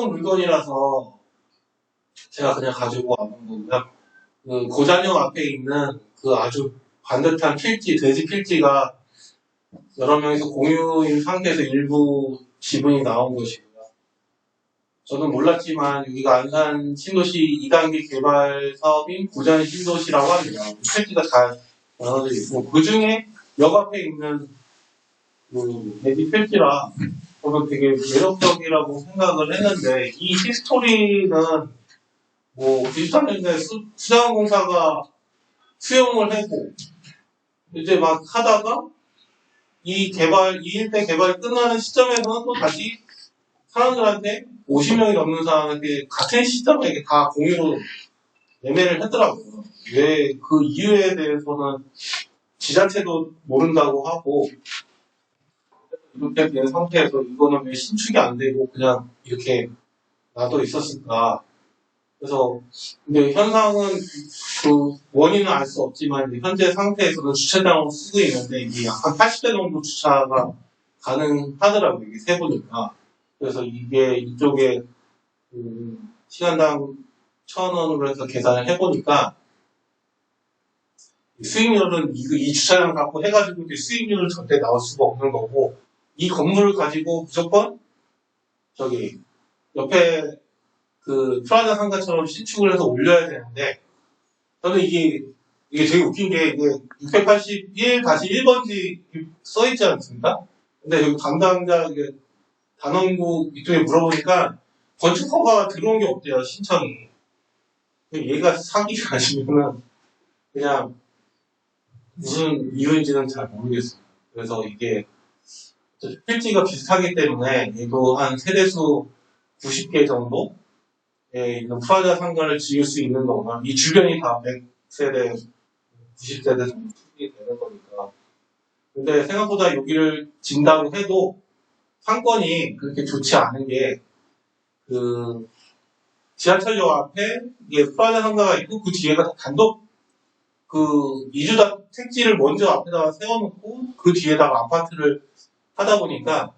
신형 물건이라서 제가 그냥 가지고 왔는 거고요. 그 고잔형 앞에 있는 그 아주 반듯한 필지, 돼지 필지가 여러 명이서 공유인 상태에서 일부 지분이 나온 것이고요. 저는 몰랐지만 여기가 안산 신도시 2단계 개발 사업인 고잔 신도시라고 합니다. 필지가 다 나눠져 있고 그 중에 역 앞에 있는 그 돼지 필지라 저는 되게 매력적이라고 생각을 했는데 이 히스토리는 뭐 비슷한데 수자원공사가 수용을 했고 이제 막 하다가 이 개발 이 일대 개발이 끝나는 시점에서는 또 다시 사람들한테 50명이 넘는 사람한테 같은 시점에 다 공유로 매매를 했더라고요. 왜 그 이유에 대해서는 지자체도 모른다고 하고 이렇게 된 상태에서 이거는 왜 신축이 안 되고 그냥 이렇게 놔둬 있었을까. 그래서 근데 현상은 그 원인은 알 수 없지만 현재 상태에서는 주차장으로 쓰고 있는데 이게 약한 80대 정도 주차가 가능하더라고요. 이게 세보니까. 그래서 이게 이쪽에 그 시간당 천 원으로 해서 계산을 해보니까 수익률은 이, 이 주차장 갖고 해가지고 수익률은 절대 나올 수가 없는 거고 이 건물을 가지고 무조건 저기 옆에 그 프라자 상가처럼 신축을 해서 올려야 되는데 저는 이게 이게 되게 웃긴 게 이게 681-1번지 써 있지 않습니까? 근데 여기 담당자 이게 단원국 이쪽에 물어보니까 건축 허가가 들어온 게 없대요 신청이. 얘가 사기가 아니면은 그냥 무슨 이유인지는 잘 모르겠어요. 그래서 이게 필지가 비슷하기 때문에 얘도 한 세대수 90개 정도에 있는 프라자 상가를 지을 수 있는 거나 이 주변이 다 100세대, 90세대 정도 되는 거니까. 근데 생각보다 여기를 진다고 해도 상권이 그렇게 좋지 않은 게 그 지하철역 앞에 이게 프라자 상가가 있고 그 뒤에가 단독 그 이주다 택지를 먼저 앞에다가 세워놓고 그 뒤에다가 아파트를 하다 보니까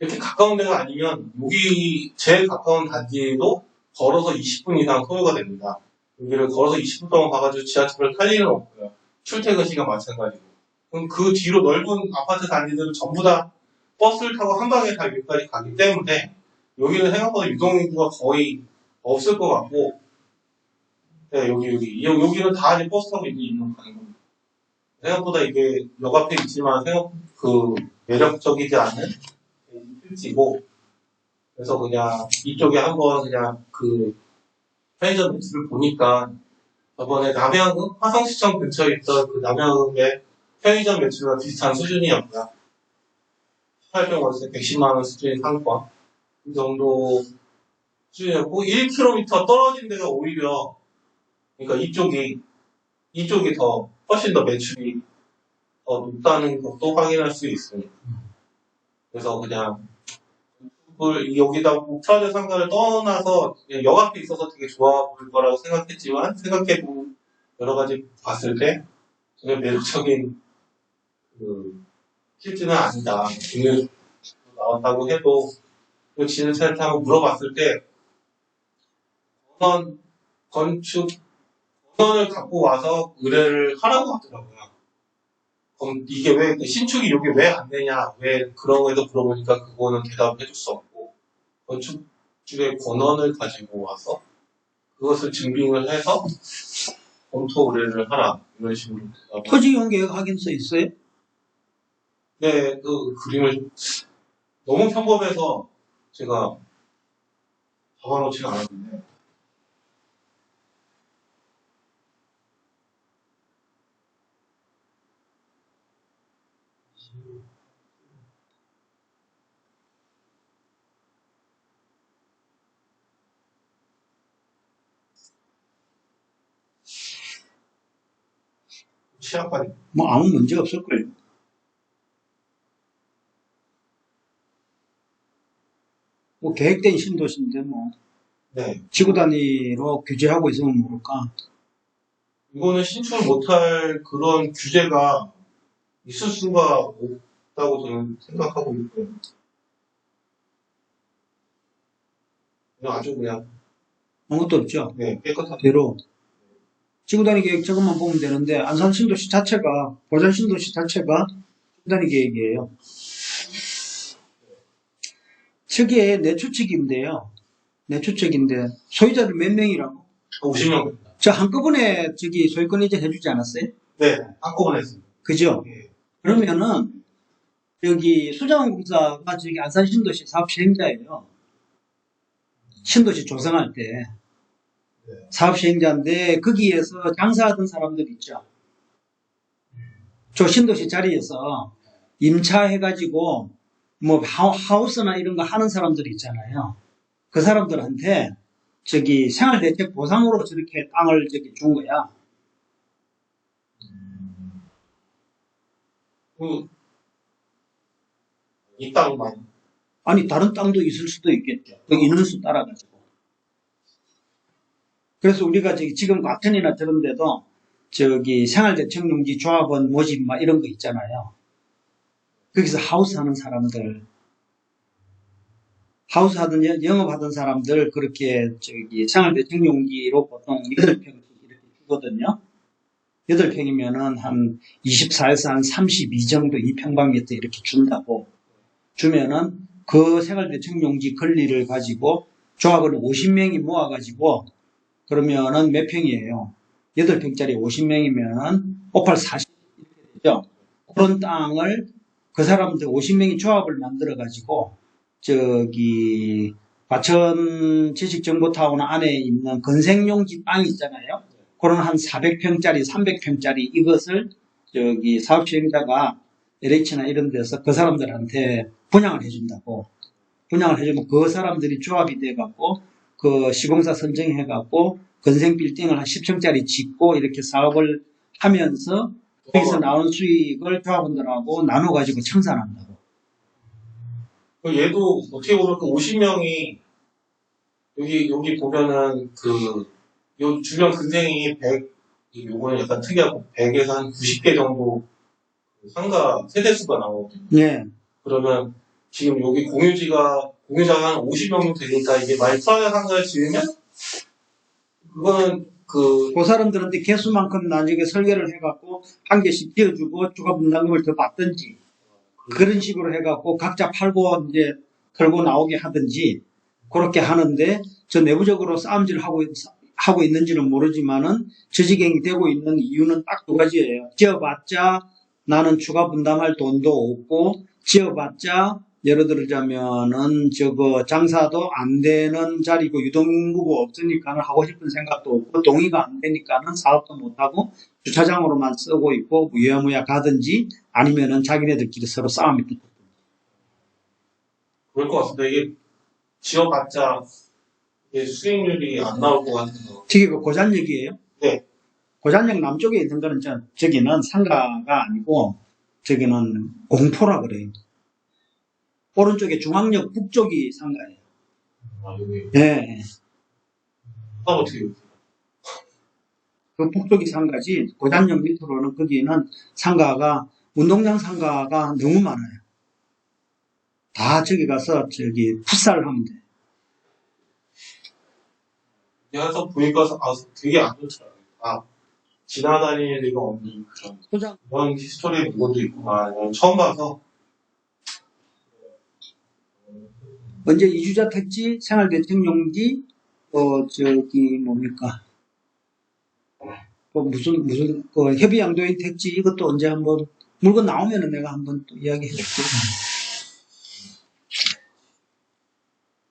이렇게 가까운 데가 아니면 여기 제일 가까운 단지도 걸어서 20분 이상 소요가 됩니다. 여기를 걸어서 20분 동안 가가지고 지하철을 탈 일은 없고요. 출퇴근 시간 마찬가지고. 그럼 그 뒤로 넓은 아파트 단지들은 전부 다 버스를 타고 한 방에 다 여기까지 가기 때문에 여기는 생각보다 유동인구가 거의 없을 것 같고 네, 여기, 여기. 여- 여기는 다 버스 타고 이제 이동 가는 겁니다. 생각보다 이게 역 앞에 있지만 생각, 그, 매력적이지 않은 필지고, 그래서 그냥 이쪽에 한번 그냥 그 편의점 매출을 보니까 저번에 남양은 화성시청 근처에 있던 그 남양의 편의점 매출과 비슷한 수준이었고요. 18평 월세 110만 원 수준의 상권. 이 정도 수준이었고, 1km 떨어진 데가 오히려 그러니까 이쪽이 이쪽이 더 훨씬 더 매출이 더 높다는 것도 확인할 수 있습니다. 그래서 그냥 그걸 여기다 프라자 상가를 떠나서 역 앞에 있어서 되게 좋아 보일 거라고 생각했지만 생각해보면 여러 가지 봤을 때 되게 매력적인 그 실지는 아니다. 오늘 나왔다고 해도 그 지는 타고 물어봤을 때 건원 건축 건원을 갖고 와서 의뢰를 하라고 하더라고요. 그럼 이게 왜 신축이 여기 왜안 되냐? 왜 그런 거에도 물어보니까 그거는 대답해 줄 수 없고 건축 쪽의 권한을 가지고 와서 그것을 증빙을 해서 검토 의뢰를 하라. 이런 식으로 대답을 토지 연계가 확인 써 있어요? 네, 그 그림을 너무 평범해서 제가 적어놓지는 않았는데 취약관 뭐 아무 문제 없을 거예요. 뭐 계획된 신도시인데 뭐 네, 지구 단위로 규제하고 있으면 모를까. 이거는 신축을 못할 그런 규제가 있을 수가 없다고 저는 생각하고 있고요. 그냥 아주 그냥 아무것도 없죠. 네, 깨끗한 대로 지구단위 계획 저것만 보면 되는데 안산 신도시 자체가 고전 신도시 자체가 지구단위 계획이에요. 저게 내 추측인데요. 내 추측인데 소유자들 몇 명이라고? 50명 됩니다. 저 한꺼번에 저기 소유권 이전 해주지 않았어요? 네, 한꺼번에 했습니다. 그죠? 예. 그러면은 여기 수자원 공사가 저기 안산 신도시 사업 시행자예요. 신도시 조성할 때 네. 사업 시행자인데 거기에서 장사하던 사람들 있죠. 저 신도시 자리에서 임차해가지고 뭐 하우- 하우스나 이런 거 하는 사람들 있잖아요. 그 사람들한테 저기 생활대책 보상으로 저렇게 땅을 저기 준 거야. 그, 이 땅만. 아니 다른 땅도 있을 수도 있겠죠. 그 인원수 따라가지고. 그래서 우리가 지금 과천이나 저런 데도 저기 생활대책용지 조합원 모집 막 이런 거 있잖아요. 거기서 하우스 하는 사람들, 하우스 하던 여- 영업하던 사람들 그렇게 저기 생활대책용지로 보통 8평씩 이렇게 주거든요. 8평이면은 한 24에서 한 32 정도 2평방미터 이렇게 준다고. 주면은 그 생활대책용지 권리를 가지고 조합을 50명이 모아가지고 그러면은 몇 평이에요? 8평짜리 50명이면은 58 40 이렇게 되죠. 그런 땅을 그 사람들 50명이 조합을 만들어 가지고 저기 과천 지식정보타운 안에 있는 건생용지 땅 있잖아요. 그런 한 400평짜리, 300평짜리 이것을 저기 사업 시행자가 LH나 이런 데서 그 사람들한테 분양을 해준다고. 분양을 해주면 그 사람들이 조합이 돼갖고 그 시공사 선정해 갖고 건생 빌딩을 한 10층짜리 짓고 이렇게 사업을 하면서 거기서 나온 수익을 조합원들하고 나눠 가지고 청산한다고. 그 얘도 어떻게 보면 그 50명이 여기 여기 보면은 그 요 주변 근생이 100 요거는 약간 특이하고 100에서 한 90개 정도 그 상가 세대수가 나오거든요. 예. 그러면 지금 여기 공유지가 공유자가 한 50명 정도 되니까 이게 프라이어 상가를 지으면 그거는 그 그 사람들한테 개수만큼 나중에 설계를 해갖고 한 개씩 지어주고 추가 분담금을 더 받든지 그런 식으로 해갖고 각자 팔고 이제 털고 나오게 하든지 그렇게 하는데 저 내부적으로 싸움질 하고 있- 하고 있는지는 모르지만은 저지경이 되고 있는 이유는 딱 두 가지예요. 지어봤자 나는 추가 분담할 돈도 없고 지어봤자 예를 들자면은 저거 장사도 안 되는 자리고 유동인구가 없으니까는 하고 싶은 생각도 없고 동의가 안 되니까는 사업도 못 하고 주차장으로만 쓰고 있고 무야무야 가든지 아니면은 자기네들끼리 서로 싸움이 붙고 그럴 것 같습니다. 이게 지어봤자 수익률이 안 나올 것 같은 거. 저기 그 고잔역이에요? 네. 고잔역 남쪽에 있는 거는 저, 저기는 상가가 아니고 저기는 공포라 그래요. 오른쪽에 중앙역 북쪽이 상가예요. 아, 여기 예. 아, 어떻게 그 북쪽이 상가지 고잔역 밑으로는 거기는 상가가 운동장 상가가 너무 많아요. 다 저기 가서 저기 풋살 하면 돼. 해서 보니까 아, 되게 안 좋더라고요. 아, 지나다닐 리가 없는 그런, 그런 히스토리의 부분도 있구나. 이건 처음 봐서. 언제 이주자 택지, 생활대책용지, 어 저기 뭡니까? 그 무슨 무슨 그 협의양도인 택지 이것도 언제 한번 물건 나오면은 내가 한번 또 이야기해 줄게.